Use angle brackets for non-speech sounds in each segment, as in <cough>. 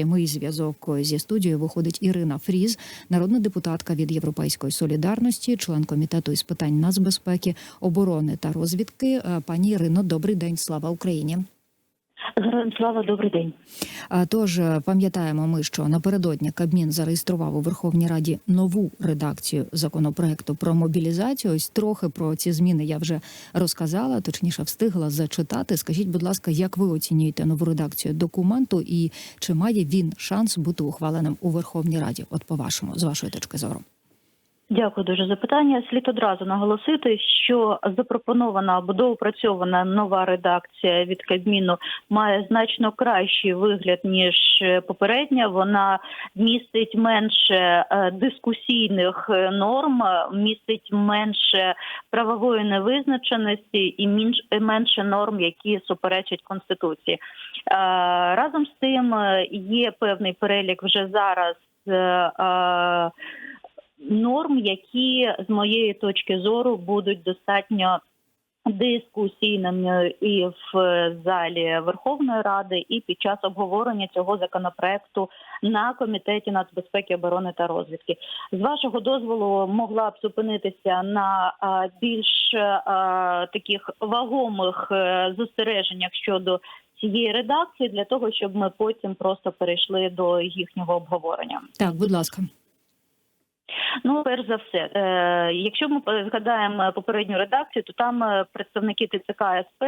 прямий зв'язок зі студією виходить Ірина Фріз, народна депутатка від Європейської солідарності, член комітету із питань нацбезпеки, оборони та розвідки. Е, Пані Ірино, добрий день. Слава Україні. Слава, добрий день. Тож е, пам'ятаємо ми, що напередодні Кабмін зареєстрував у Верховній Раді нову редакцію законопроекту про мобілізацію. Ось трохи про ці зміни я вже розказала, точніше встигла зачитати. Скажіть, будь ласка, як ви оцінюєте нову редакцію документу, і чи має він шанс бути ухваленим у Верховній Раді? От по вашому, з вашої точки зору. Дякую дуже за питання. Слід одразу наголосити, що запропонована або доопрацьована нова редакція від Кабміну має значно кращий вигляд ніж попередня. Вона містить менше е, дискусійних е, норм, містить менше правової невизначеності і менше норм, які суперечать конституції. Е, Разом з тим е, є певний перелік вже зараз. Е, е, норм, які з моєї точки зору будуть достатньо дискусійними і в залі Верховної Ради, і під час обговорення цього законопроекту на комітеті нацбезпеки, оборони та розвідки. З вашого дозволу могла б зупинитися на більш таких вагомих е, застереженнях щодо цієї редакції, для того, щоб ми потім просто перейшли до їхнього обговорення. Так, будь ласка. Ну, перш за все, е, якщо ми згадаємо попередню редакцію, то там е, представники ТЦК СП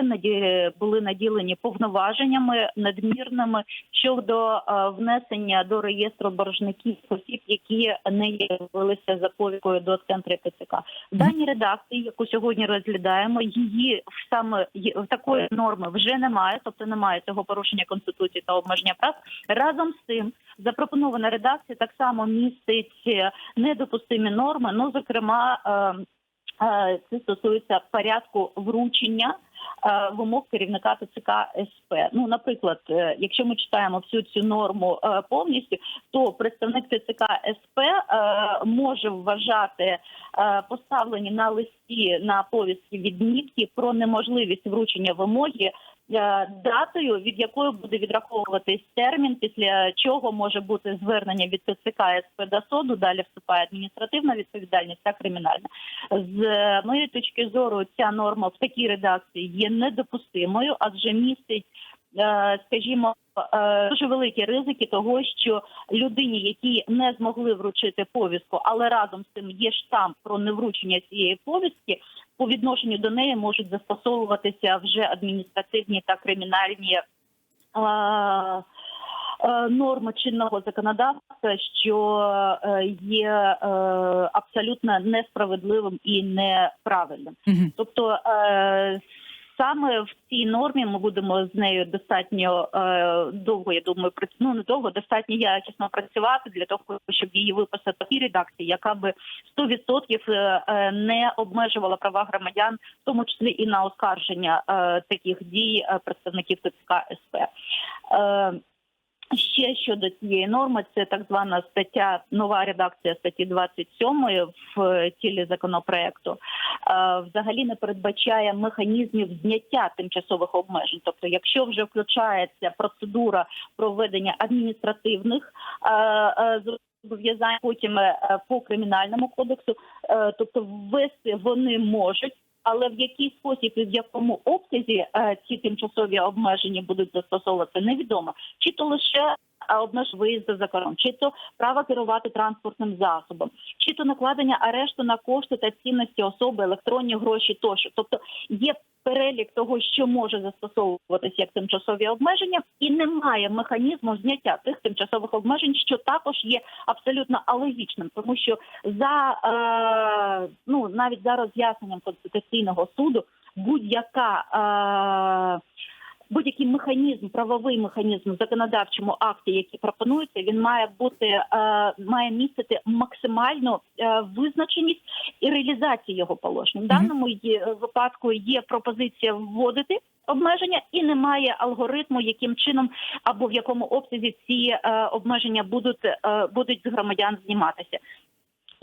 були наділені повноваженнями надмірними щодо е, внесення до реєстру боржників осіб, які не явилися за повікою до центру ТЦК. В даній редакції, яку сьогодні розглядаємо, її саме такої норми вже немає, тобто немає цього порушення конституції та обмеження прав. Разом з цим запропонована редакція так само містить е, недопустимі норми. Ну, зокрема, е, е, це стосується порядку вручення. е, Вимог керівника ТЦК СП. Ну, наприклад, якщо ми читаємо всю цю норму повністю, то представник ТЦК СП може вважати поставлені на листі на повістки відмітки про неможливість вручення вимоги датою, від якої буде відраховуватись термін, після чого може бути звернення від ТЦК СП до суду. Далі вступає адміністративна відповідальність та кримінальна. З е, моєї точки зору, ця норма в такій редакції є недопустимою, адже містить. е, Скажімо, е, дуже великі ризики того, що людині, які не змогли вручити повістку, але разом з цим є штамп про невручення цієї повістки, по відношенню до неї можуть застосовуватися вже адміністративні та кримінальні. е, е, Норми чинного законодавства, що е, є е, абсолютно несправедливим і неправильним. Тобто е, саме в цій нормі ми будемо з нею достатньо е, довго, я думаю, ну не довго, достатньо якісно працювати для того, щоб її виписати в такій яка би 100% е, е, не обмежувала права громадян, в тому числі і на оскарження е, таких дій е, представників ТЦК СП. Е, Ще щодо цієї норми, це так звана стаття, нова редакція статті 27 в тілі законопроекту. Е, Взагалі не передбачає механізмів зняття тимчасових обмежень. Тобто, якщо вже включається процедура проведення адміністративних е, е, зобов'язань, потім е, по кримінальному кодексу, е, тобто ввести вони можуть. Але в який спосіб і в якому обсязі е, ці тимчасові обмеження будуть застосовуватися, невідомо. Чи то лише обмеж виїзду за кордон, чи то право керувати транспортним засобом, чи то накладення арешту на кошти та цінності особи, електронні гроші тощо. Тобто є перелік того, що може застосовуватися як тимчасові обмеження, і немає механізму зняття цих тимчасових обмежень, що також є абсолютно алогічним, тому що за е, ну навіть за роз'ясненням конституційного суду будь-яка. Е, Будь-який механізм, правовий механізм в законодавчому акті, який пропонується, він має бути е, має містити максимальну е, визначеність і реалізацію його положень. В даному є- випадку є пропозиція вводити обмеження, і немає алгоритму, яким чином або в якому обсязі ці е, обмеження будуть е, будуть з громадян зніматися.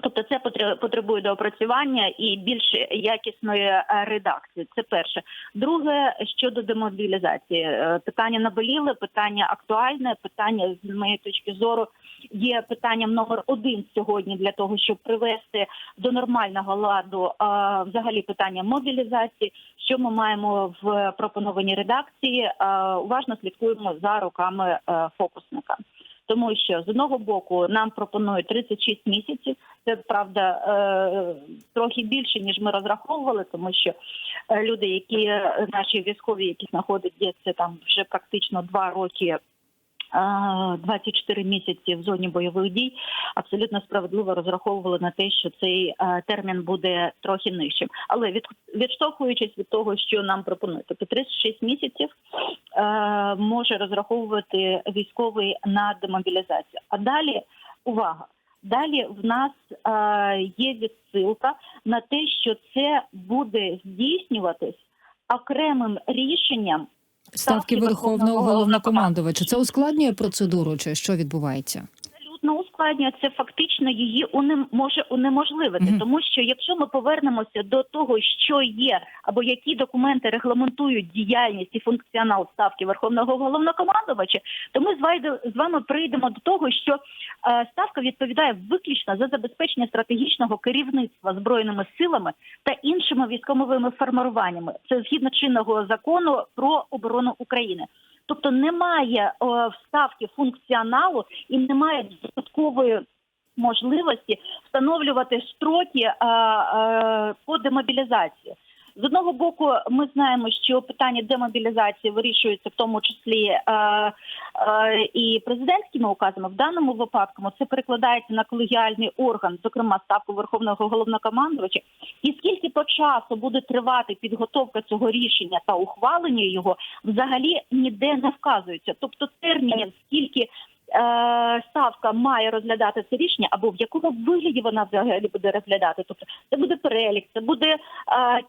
Тобто це потре- потребує доопрацювання і більш якісної е, редакції. Це перше. Друге щодо демобілізації, Е, питання наболіле, питання актуальне, питання з моєї точки зору є питанням номер один сьогодні для того, щоб привести до нормального ладу е, взагалі питання мобілізації. Що ми маємо в пропонованій редакції? Уважно слідкуємо за руками фокусника. Тому що з одного боку нам пропонують 36 місяців. Це правда е, трохи більше ніж ми розраховували, тому що е, люди, які е, наші військові, які знаходяться там вже практично два роки. Е, 24 місяці в зоні бойових дій абсолютно справедливо розраховували на те, що цей термін буде трохи нижчим. Але від, відштовхуючись від того, що нам пропонують, тобто 36 місяців може розраховувати військовий на демобілізацію. А далі увага. Далі в нас є відсилка на те, що це буде здійснюватись окремим рішенням Ставки верховного головнокомандувача. Це ускладнює процедуру, чи що відбувається? Абсолютно ускладнює це фактично її унем... може унеможливити, Мгм. тому що якщо ми повернемося до того, що є, або які документи регламентують діяльність і функціонал ставки верховного головнокомандувача, то ми з з вами прийдемо до того, що е, ставка відповідає виключно за забезпечення стратегічного керівництва збройними силами та іншими військовими формуваннями. Це згідно чинного закону про оборону України. Тобто немає е, вставки функціоналу і немає додаткової можливості встановлювати строки е, е, по демобілізації. З одного боку, ми знаємо, що питання демобілізації вирішується в тому числі е, е, і президентськими указами. В даному випадку це перекладається на колегіальний орган, зокрема ставку верховного головнокомандувача. І скільки по часу буде тривати підготовка цього рішення та ухвалення його, взагалі ніде не вказується. Тобто термінів, скільки ставка має розглядати це рішення, або в якому вигляді вона взагалі буде розглядати. Тобто це буде перелік, це буде е,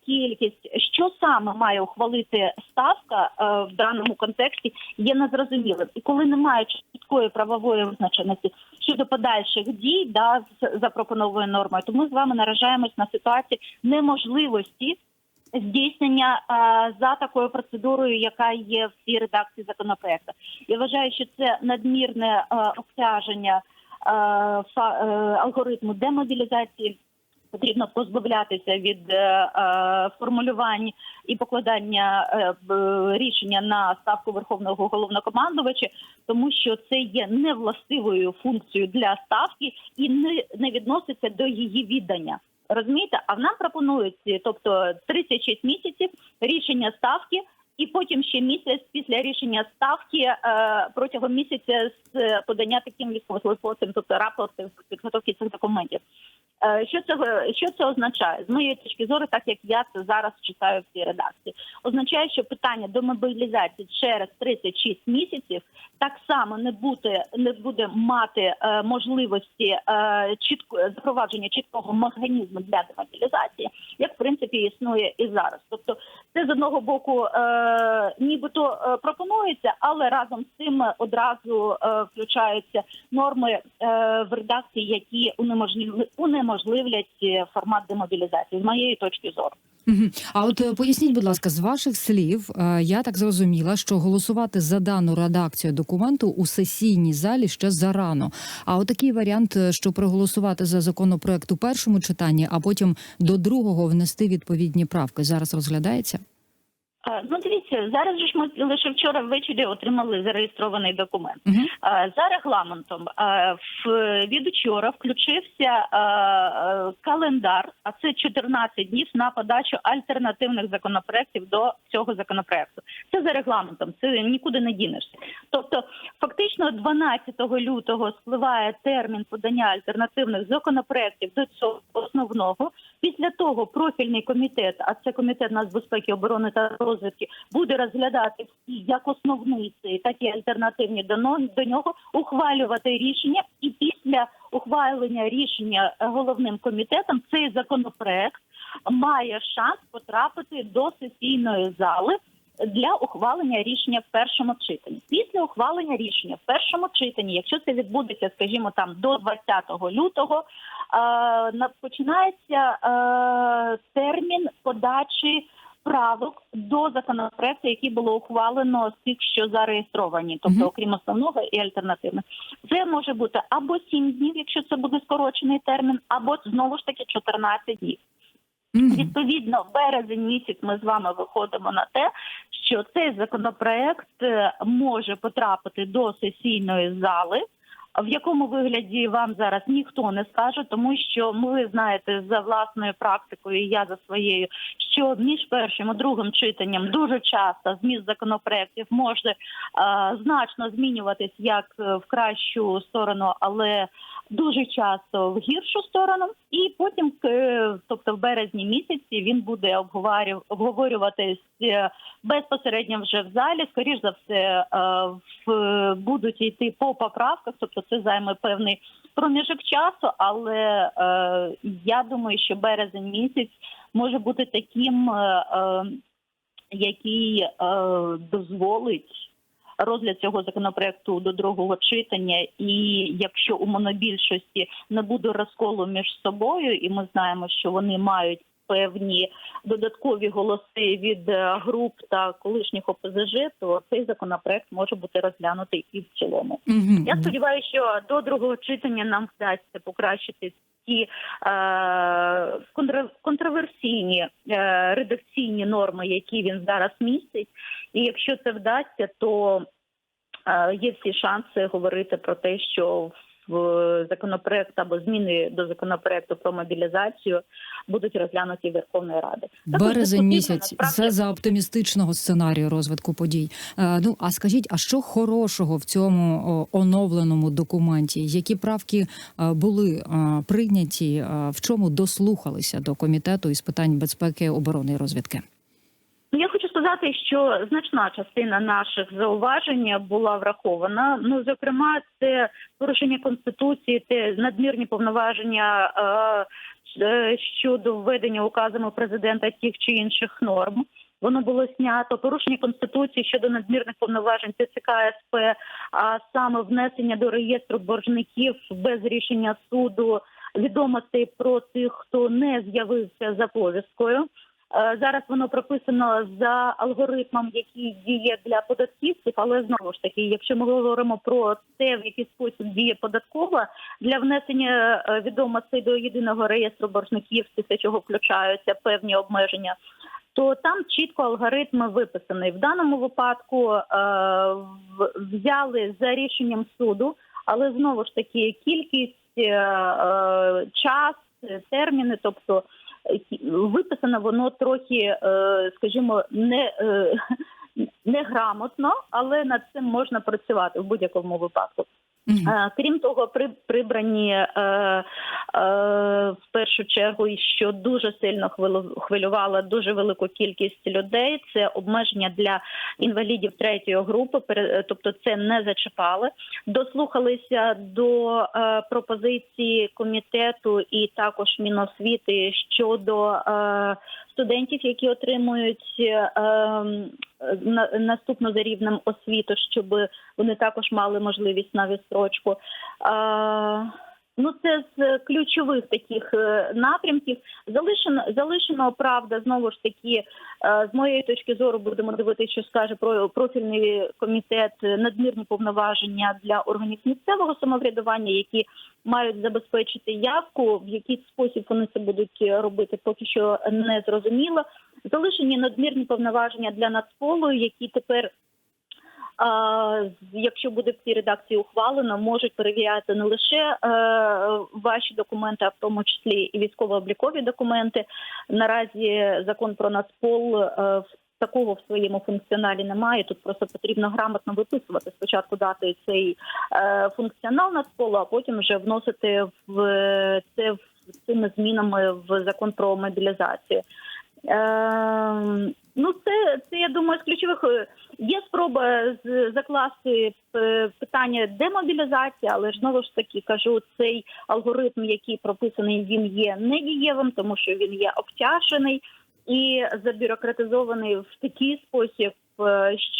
кількість. Що саме має ухвалити ставка е, в даному контексті, є незрозумілим. І коли немає чіткої правової визначеності щодо подальших дій, да з запропонованою нормою, то ми з вами наражаємось на ситуацію неможливості здійснення за такою процедурою, яка є в цій редакції законопроекту. Я вважаю, що це надмірне обтяження е, алгоритму демобілізації. Потрібно позбавлятися від е, формулювань і покладання е, рішення на ставку верховного головнокомандувача, тому що це є невластивою функцією для ставки і не, не відноситься до її віддання. Розумієте? А нам пропонують, тобто 36 місяців рішення ставки, і потім ще місяць після рішення ставки е, протягом місяця з подання таким військовослужбовцям, тобто рапорти підготовки цих документів. Е, Що це що це означає? З моєї точки зору, так як я це зараз читаю в цій редакції, означає, що питання до мобілізації через 36 місяців так само не буде не буде мати е, можливості е, чітко запровадження чіткого механізму для демобілізації, як в принципі існує і зараз. Тобто, це з одного боку, е, нібито е, пропонується, але разом з цим одразу е, включаються норми е, в редакції, які унеможливлять, унеможливлять е, формат демобілізації, з моєї точки зору. А от е, поясніть, будь ласка, з ваших слів, е, я так зрозуміла, що голосувати за дану редакцію документу у сесійній залі ще зарано. А от такий варіант, що проголосувати за законопроект у першому читанні, а потім до другого внести відповідні правки, зараз розглядається. Е, Ну, дивіться, зараз ж ми лише вчора ввечері отримали зареєстрований документ. Е, За регламентом е, від учора включився календар, а це 14 днів на подачу альтернативних законопроєктів до цього законопроекту. Це за регламентом, це нікуди не дінешся. Тобто, фактично, 12 лютого спливає термін подання альтернативних законопроєктів до цього основного. Після того профільний комітет, а це комітет нацбезпеки, оборони та розвідки, буде розглядати як основний так і альтернативні до нього, ухвалювати рішення, і після ухвалення рішення е, головним комітетом цей законопроект має шанс потрапити до сесійної зали для ухвалення рішення в першому читанні. Після ухвалення рішення в першому читанні, якщо це відбудеться, скажімо, там до 20 лютого, е, починається е, термін подачі правок до законопроекту, який було ухвалено з тих, що зареєстровані, тобто окрім основного і альтернативних. Це може бути або 7 днів, якщо це буде скорочений термін, або знову ж таки 14 днів. Мгм. Відповідно, в березень місяць ми з вами виходимо на те, що цей законопроект е, може потрапити до сесійної зали. В якому вигляді вам зараз ніхто не скаже, тому що ми знаєте за власною практикою, і я за своєю, що між першим і другим читанням дуже часто зміст законопроектів може е, значно змінюватись як е, в кращу сторону, але дуже часто в гіршу сторону. І потім, е, тобто в березні місяці, він буде обговорю- обговорюватись е, безпосередньо вже в залі. Скоріш за все, е, в будуть йти по поправках, тобто це займе певний проміжок часу. Але я думаю, що березень місяць може бути таким, який дозволить. Розгляд цього законопроекту до другого читання, і якщо у монобільшості не буде розколу між собою, і ми знаємо, що вони мають певні додаткові голоси від е, груп та колишніх ОПЗЖ, то цей законопроект може бути розглянутий і в цілому. Мгм. Я сподіваюся, що до другого читання нам вдасться покращити ті е, контроверсійні е, редакційні норми, які він зараз містить. І якщо це вдасться, то е, є всі шанси говорити про те, що законопроект або зміни до законопроекту про мобілізацію будуть розглянуті Верховною Радою. Також Березень місяць насправді, це за оптимістичного сценарію розвитку подій. Е, ну а скажіть, а що хорошого в цьому о, оновленому документі? Які правки е, були е, прийняті? е, в чому дослухалися до комітету із питань безпеки, оборони і розвідки? Ну, Я хочу сказати, що значна частина наших зауважень була врахована. Ну, зокрема, це порушення конституції, це надмірні повноваження е, е, щодо введення указами президента тих чи інших норм. Воно було знято порушення конституції щодо надмірних повноважень ТЦК СП, а саме внесення до реєстру боржників без рішення суду відомостей про тих, хто не з'явився за повісткою. Е, Зараз воно прописано за алгоритмом, який діє для податківців, але знову ж таки, якщо ми говоримо про те, в який спосіб діє податкова для внесення е, відомостей до єдиного реєстру боржників, після чого включаються певні обмеження, то там чітко алгоритм виписаний. В даному випадку е, взяли за рішенням суду, але знову ж таки кількість, час, терміни, тобто виписано воно трохи, е, скажімо, не, е, неграмотно, але над цим можна працювати в будь-якому випадку. Е, Крім того, при прибрані в першу чергу, і що дуже сильно хвилю- хвилювало дуже велику кількість людей. Це обмеження для інвалідів третьої групи. пере- тобто це не зачіпали. Дослухалися до е, пропозиції комітету і також Міносвіти щодо е, студентів, які отримують е, ем, на, наступну за рівнем освіту, щоб вони також мали можливість на відстрочку. Е, Ну, це з ключових таких е, напрямків. Залишено залишено правда знову ж таки. е, З моєї точки зору будемо дивитися, що скаже про профільний комітет е, надмірні повноваження для органів місцевого самоврядування, які мають забезпечити явку. В який спосіб вони це будуть робити, поки що не зрозуміло. Залишені надмірні повноваження для Нацполу, які тепер якщо буде в цій редакції ухвалено, можуть перевіряти не лише е, ваші документи, а в тому числі і військово-облікові документи. Наразі закон про Нацпол е, в такого в своєму функціоналі немає. Тут просто потрібно грамотно виписувати спочатку дати цей е, функціонал Нацполу, а потім вже вносити в це в цими змінами в закон про мобілізацію. Ну, це, це я думаю, з ключових е, є спроба закласти е, питання демобілізації, але ж знову ж таки кажу, цей алгоритм, який прописаний, він є недієвим, тому що він є обтяжений і забюрократизований в такий спосіб,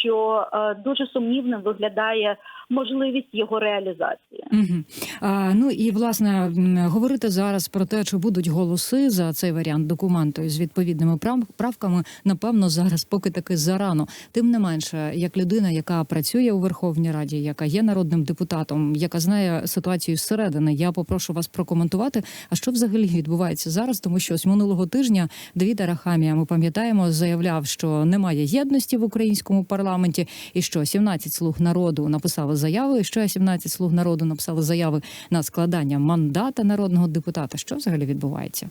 що е, дуже сумнівним виглядає можливість його реалізації. Угу. А, ну і власне говорити зараз про те, чи будуть голоси за цей варіант документу з відповідними прав- правками, напевно, зараз поки таки зарано. Тим не менше, як людина, яка працює у Верховній Раді, яка є народним депутатом, яка знає ситуацію зсередини, я попрошу вас прокоментувати. А що взагалі відбувається зараз? Тому що ось минулого тижня Давід Арахамія, ми пам'ятаємо, заявляв, що немає єдності в українському парламенті, і що 17 слуг народу написали заяви. і Ще 17 слуг народу написали заяви на складання мандата народного депутата. Що взагалі відбувається?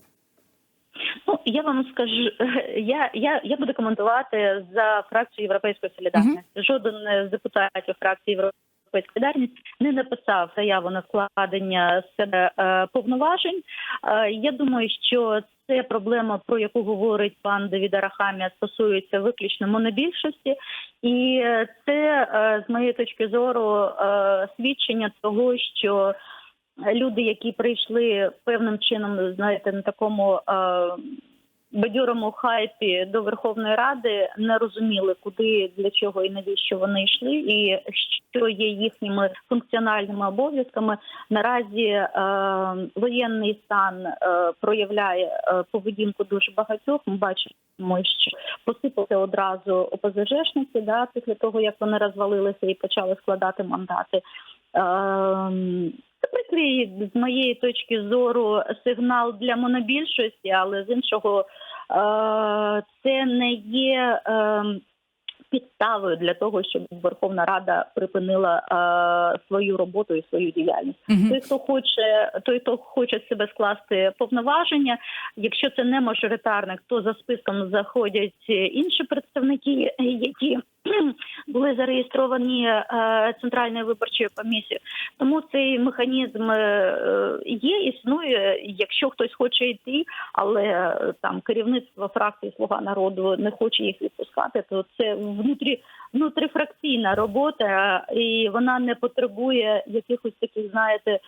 Ну я вам скажу, я, я, я буду коментувати за фракцію Європейської солідарності. Жоден з депутатів фракції Європейської солідарність не написав заяву на складення себе е, повноважень. Е, я думаю, що це проблема, про яку говорить пан Давід Арахамія, стосується виключно монобільшості, і е, це з моєї точки зору свідчення того, що люди, які прийшли певним чином, знаєте, на такому бадьорому хайпі до Верховної Ради, не розуміли, куди, для чого і навіщо вони йшли, і що є їхніми функціональними обов'язками. Наразі е, воєнний стан е, проявляє е, поведінку дуже багатьох. Ми бачимо, що посипалися одразу ОПЗЖшниці, да, після того як вони розвалилися і почали складати мандати. Ем, Це прикрий з моєї точки зору сигнал для монобільшості, але з іншого е, це не є ем, підставою для того, щоб Верховна Рада припинила е, свою роботу і свою діяльність. Угу. Той, хто хоче, той, хто хоче себе скласти повноваження, якщо це не мажоритарник, то за списком заходять інші представники, які <clears throat> були зареєстровані е, центральною виборчою комісією. Тому цей механізм е, є, існує. Якщо хтось хоче йти, але е, там керівництво фракції Слуга народу не хоче їх відпускати, то це внутрі внутріфракційна робота, і вона не потребує якихось таких, знаєте, е,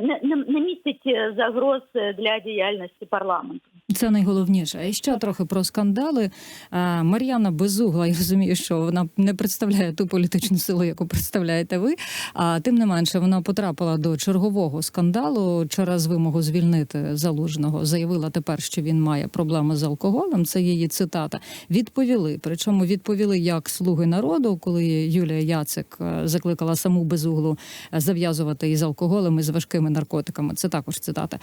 не, не, не містить загроз для діяльності парламенту. Це найголовніше. І ще трохи про скандали. Е, Мар'яна Безугла, я розумію, що вона не представляє ту політичну силу, яку представляєте ви. А тим не менше, вона потрапила до чергового скандалу через вимогу звільнити залужного. Заявила тепер, що він має проблеми з алкоголем. Це її цитата. Відповіли. Причому відповіли як слуги народу, коли Юлія Яцик е, закликала саму безуглу е, зав'язувати із алкоголем і з важкими наркотиками. Це також цитата.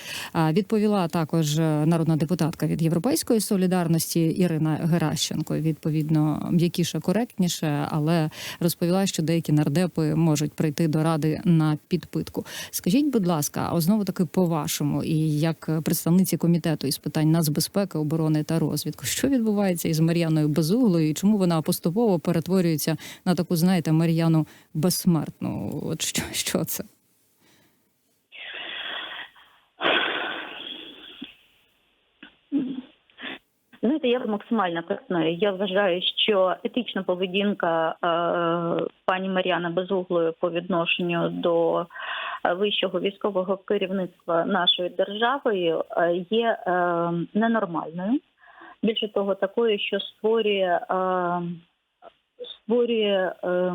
Відповіла також е, народна депутатка від Європейської солідарності Ірина Геращенко. Відповідно, м'якіше, коректніше, але розповіла, що деякі нардепи можуть прийти до ради на підпитку. Скажіть, будь ласка, а знову таки по вашому, і як представниці комітету із питань нацбезпеки, оборони та розвідку, що відбувається із Мар'яною Безуглою, і чому вона поступово перетворюється на таку, знаєте, Мар'яну безсмертну? От що, що це? Знаєте, я максимально коректною. Я вважаю, що етична поведінка е, пані Мар'яни Безуглої по відношенню до е, вищого військового керівництва нашої держави е, є е, ненормальною. Більше того, такою, що створює, е, створює е,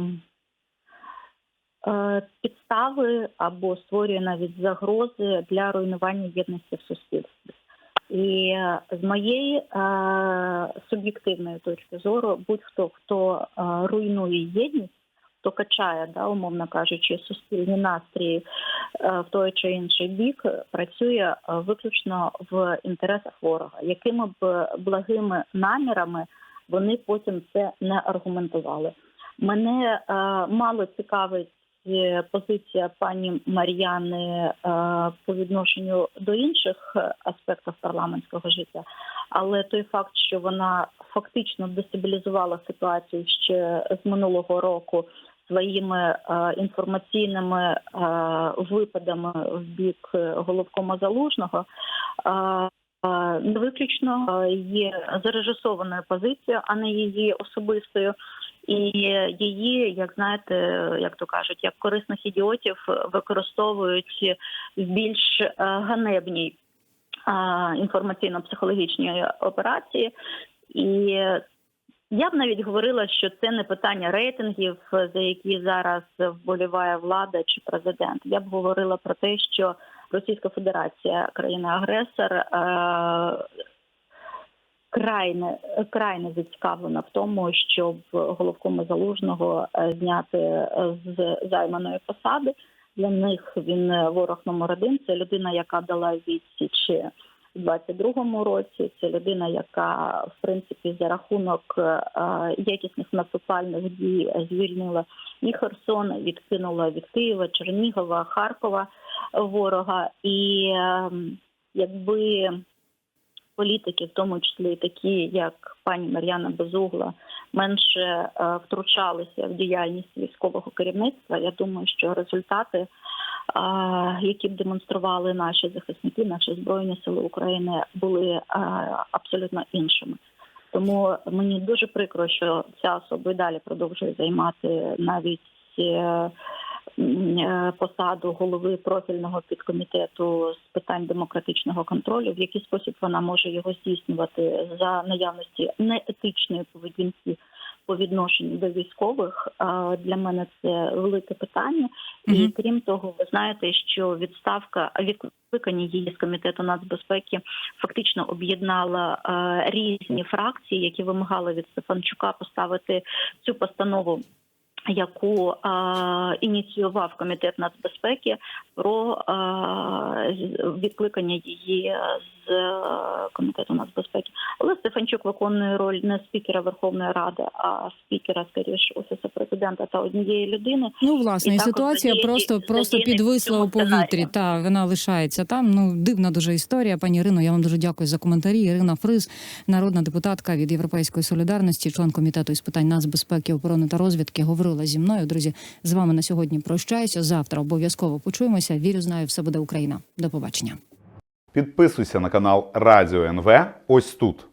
е, підстави або створює навіть загрози для руйнування єдності в суспільстві. І з моєї е, суб'єктивної точки зору, будь-хто хто е, руйнує єдність, хто качає, да, умовно кажучи, суспільні настрої е, в той чи інший бік, працює е, виключно в інтересах ворога, якими б благими намірами вони потім це не аргументували. Мене е, мало цікавить позиція пані Мар'яни е, по відношенню до інших е, аспектів парламентського життя, але той факт, що вона фактично дестабілізувала ситуацію ще з минулого року своїми е, інформаційними випадами в бік головкома залужного. Не виключно є зарежисованою позицією, а не її особистою. І її, як знаєте, як то кажуть, як корисних ідіотів використовують в більш е, ганебній інформаційно-психологічній операції. І Я б навіть говорила, що це не питання рейтингів, за які зараз вболіває влада чи президент. Я б говорила про те, що Російська Федерація, країна-агресор, е, крайне крайне зацікавлена в тому, щоб головкома залужного е, зняти е, з займаної посади. Для них він е, ворог номер один. Це людина, яка дала відсіч у 22-му році. Це людина, яка в принципі за рахунок якісних наступальних дій звільнила і Херсон, відкинула від Києва, Чернігова, Харкова ворога. І е, якби політики, в тому числі такі, як пані Мар'яна Безугла, менше е, втручалися в діяльність військового керівництва. Я думаю, що результати, е, які б демонстрували наші захисники, наші збройні сили України, були е, абсолютно іншими. Тому мені дуже прикро, що ця особа і далі продовжує займати навіть посаду голови профільного підкомітету з питань демократичного контролю. В який спосіб вона може його здійснювати за наявності неетичної поведінки по відношенню до військових? Для мене це велике питання. І крім того, ви знаєте, що відставка відкликання її з комітету нацбезпеки фактично об'єднала е, різні фракції, які вимагали від Стефанчука поставити цю постанову. Яку е, ініціював комітет нацбезпеки про е, відкликання її з е, комітету нацбезпеки, але Стефанчук виконує роль не спікера Верховної Ради, а спікера, скоріше офісу президента та однієї людини. Ну, власне, І ситуація задіяні- просто просто підвисла у повітрі. Та вона лишається там. Ну дивна дуже історія. Пані Ірино, я вам дуже дякую за коментарі. Ірина Фриз, народна депутатка від Європейської солідарності, член комітету із питань нацбезпеки, оборони та розвідки, говорила зі мною. Друзі, з вами на сьогодні прощаюся. Завтра обов'язково почуємося. Вірю, знаю, все буде Україна. До побачення. Підписуйся на канал Радіо НВ ось тут.